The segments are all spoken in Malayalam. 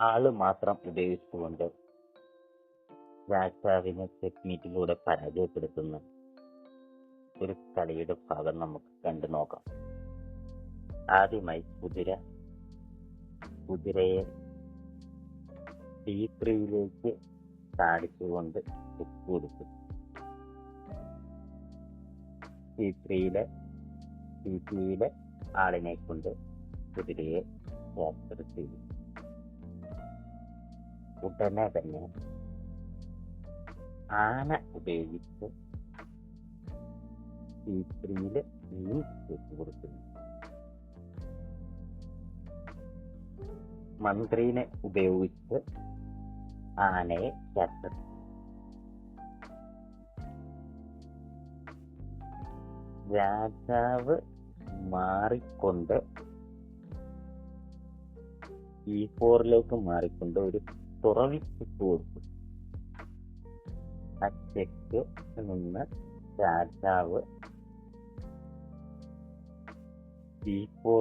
ആൾ മാത്രം ഉപയോഗിച്ചുകൊണ്ട് രാജാവിനെ ചെക്ക്മീറ്റിലൂടെ പരാജയപ്പെടുത്തുന്ന ഒരു കളിയുടെ ഭാഗം നമുക്ക് കണ്ടു നോക്കാം. ആദ്യമായി കുതിര കുതിരയെ ഡി ത്രീയിലേക്ക് ചാടിച്ചുകൊണ്ട് ചെക്ക് കൊടുത്തു സി ത്രീയിലെ ആളിനെ കൊണ്ട് കുതിരയെ ഓപ്പർ ചെയ്തു. ഉടനെ തന്നെ ആന ഉപയോഗിച്ച് സി ത്രീയിൽ മീൻ വെച്ച് കൊടുക്കുന്നു. മന്ത്രീനെ ഉപയോഗിച്ച് ആനയെ ക്യാപ്ചർ രാജാവ് മാറിക്കൊണ്ട് ഈ ഫോറിലേക്ക് മാറിക്കൊണ്ട് ഒരു തുറവി ചെക്ക് കൊടുത്തു ആ ചെക്ക് നിന്ന് രാജാവ്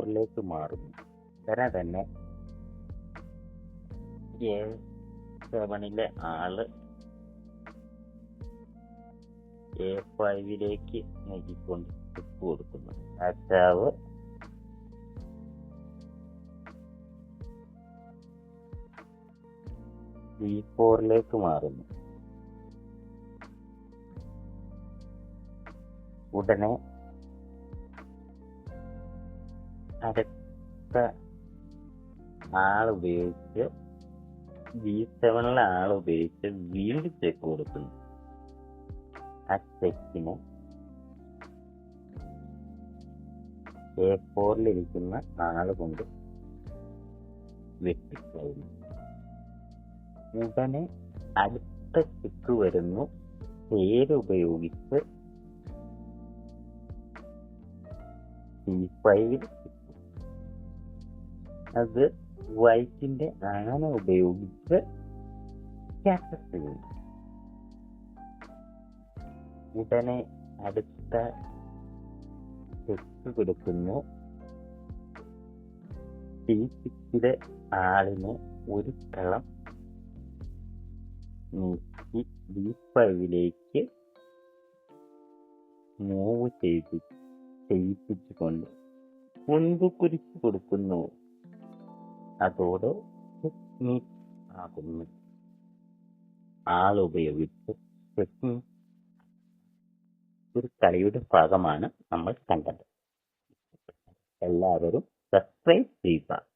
ിലേക്ക് മാറുന്നു. ഉടനെ തന്നെ സെവനിലെ ആൾ എ ഫൈവിലേക്ക് നീക്കിക്കൊണ്ട് കൊടുക്കുന്നു. രാജാവ് ബി ഫോറിലേക്ക് മാറുന്നു. ഉടനെ അടുത്ത ആൾ ഉപയോഗിച്ച് ബി സെവനിലെ ആൾ ഉപയോഗിച്ച് വീണ്ടും ചെക്ക് കൊടുക്കുന്നു. ആ ചെക്കിന് എ ഫോറിലിരിക്കുന്ന ആൾ കൊണ്ട് വെട്ടിക്കളയുന്നു ഉടനെ അടുത്ത ചെക്ക് വരുന്നു. പേരുപയോഗിച്ച് സി ഫൈവിൽ അത് വൈറ്റിന്റെ ആന ഉപയോഗിച്ച് ക്യാപ്ചർ ചെയ്യുന്നു ഉടനെ അടുത്ത ചെക്ക് കൊടുക്കുന്നു. ടി സിക്സിലെ ആളിനെ ഒരു കളം നീക്കി ഡീപ്പറിലേക്ക് മൂവ് ചെയ്ത് ചെയ്യിപ്പിച്ചുകൊണ്ട് മുൻപ് കുറിച്ച് കൊടുക്കുന്നു. അതോടെ ടെക്നിക് ആകുന്നു. ആൾ ഉപയോഗിച്ച് ടെക്നിക് ഒരു കളിയുടെ ഭാഗമാണ് നമ്മൾ കണ്ടത്. എല്ലാവരും സബ്സ്ക്രൈബ് ചെയ്യുക